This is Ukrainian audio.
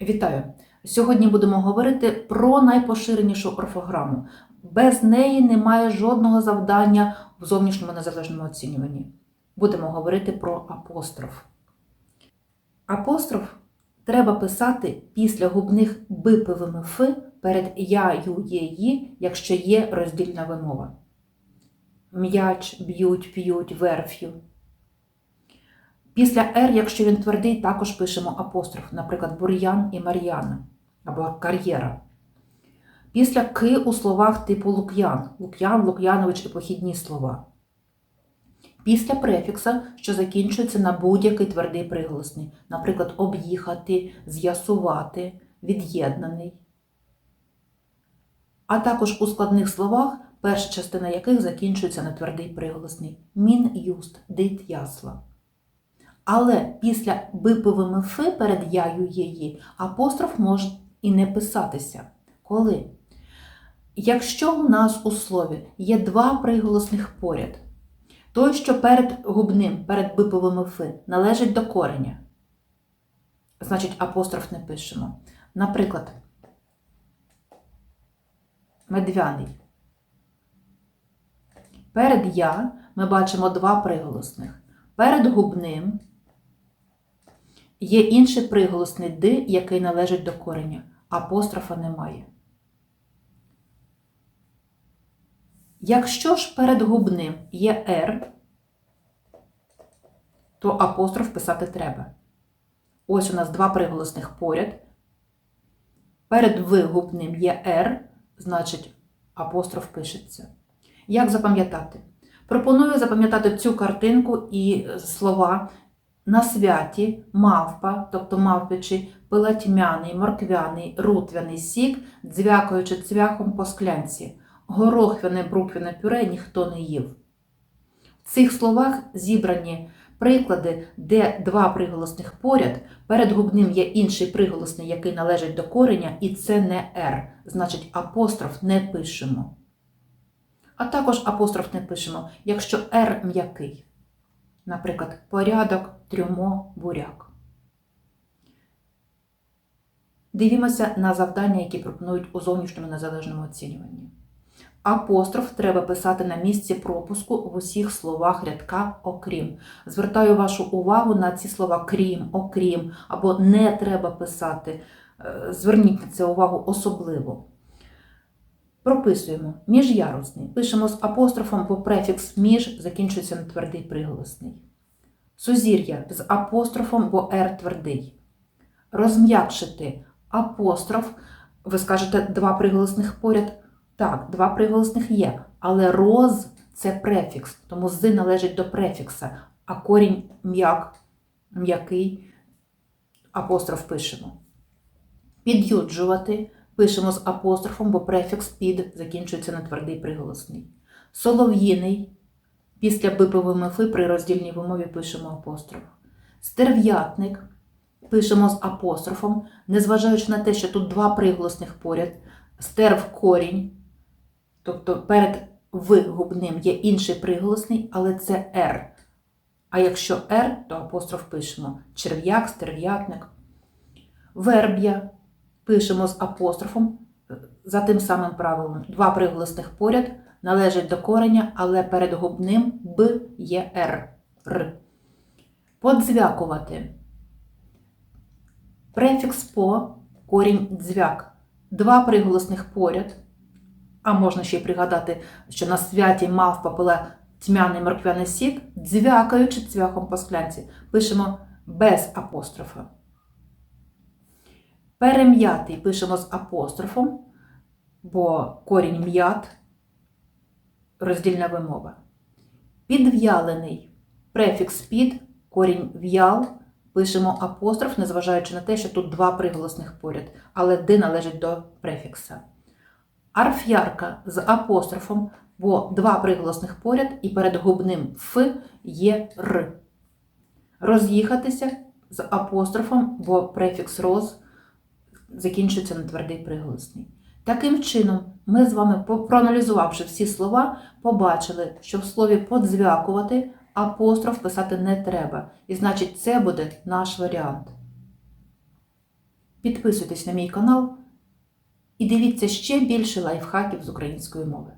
Вітаю! Сьогодні будемо говорити про найпоширенішу орфограму. Без неї немає жодного завдання в зовнішньому незалежному оцінюванні. Будемо говорити про апостроф. Апостроф треба писати після губних бипивими ф перед я, ю, є, ї, якщо є роздільна вимова. М'яч, б'ють, п'ють, верф'ю. Після «р», якщо він твердий, також пишемо апостроф, наприклад, бур'ян і Мар'яна або кар'єра. Після «ки» у словах типу Лук'ян, Лук'ян, Лук'янович і похідні слова. Після префікса, що закінчується на будь-який твердий приголосний, наприклад, об'їхати, з'ясувати, від'єднаний. А також у складних словах, перша частина яких закінчується на твердий приголосний мін, юст, дит, ясла. Але після биповими ф перед яю її апостроф може і не писатися. Коли? Якщо у нас у слові є два приголосних поряд, той, що перед губним, перед биповими ф, належить до кореня, значить апостроф не пишемо. Наприклад, медвяний. Перед я ми бачимо два приголосних. Перед губним є інший приголосний «д», який належить до кореня. Апострофа немає. Якщо ж перед губним є «р», то апостроф писати треба. Ось у нас два приголосних поряд. Перед вигубним є «р», значить апостроф пишеться. Як запам'ятати? Пропоную запам'ятати цю картинку і слова на святі, мавпа, тобто мавпичий, пилатьмяний, морквяний, рутвяний сік, дзвякаючи цвяхом по склянці. Горохвяне бруквяне пюре ніхто не їв. В цих словах зібрані приклади, де два приголосних поряд, перед губним є інший приголосний, який належить до кореня, і це не «р», значить апостроф не пишемо. А також апостроф не пишемо, якщо «р» м'який. Наприклад, порядок, трюмо, буряк. Дивімося на завдання, які пропонують у зовнішньому незалежному оцінюванні. Апостроф треба писати на місці пропуску в усіх словах рядка окрім. Звертаю вашу увагу на ці слова крім, окрім або не треба писати. Е, Зверніть на це увагу особливо. Прописуємо міжярусний. Пишемо з апострофом, бо префікс між закінчується на твердий приголосний. Сузір'я з апострофом, бо «р» твердий. Розм'якшити апостроф. Ви скажете два приголосних поряд. Так, два приголосних є, але роз це префікс, тому з належить до префікса, а корінь м'як, м'який апостроф пишемо. Під'юджувати пишемо з апострофом, бо префікс під закінчується на твердий приголосний. Солов'їний після бипової фи при роздільній вимові пишемо апостроф. Стерв'ятник пишемо з апострофом, незважаючи на те, що тут два приголосних поряд, стерв корінь. Тобто перед В губним є інший приголосний, але це Р. А якщо Р, то апостроф пишемо черв'як, стерв'ятник. Верб'я пишемо з апострофом за тим самим правилом. Два приголосних поряд належать до кореня, але перед губним Б є Р. Р. Подзвякувати. Префікс по корінь дзвяк. Два приголосних поряд. А можна ще й пригадати, що на святі мавпа пила тьмяний морквяний сік, дзвякаючи цвяхом по склянці. Пишемо без апострофа. Перем'ятий пишемо з апострофом, бо корінь м'ят, роздільна вимова. Підв'ялений префікс під, корінь в'ял, пишемо апостроф, незважаючи на те, що тут два приголосних поряд, але де належить до префікса. Арф'ярка з апострофом, бо два приголосних поряд і перед губним Ф є Р. Роз'їхатися з апострофом, бо префікс роз закінчується на твердий приголосний. Таким чином, ми з вами, проаналізувавши всі слова, побачили, що в слові подзвякувати апостроф писати не треба. І значить, це буде наш варіант. підписуйтесь на мій канал і дивіться ще більше лайфхаків з української мови.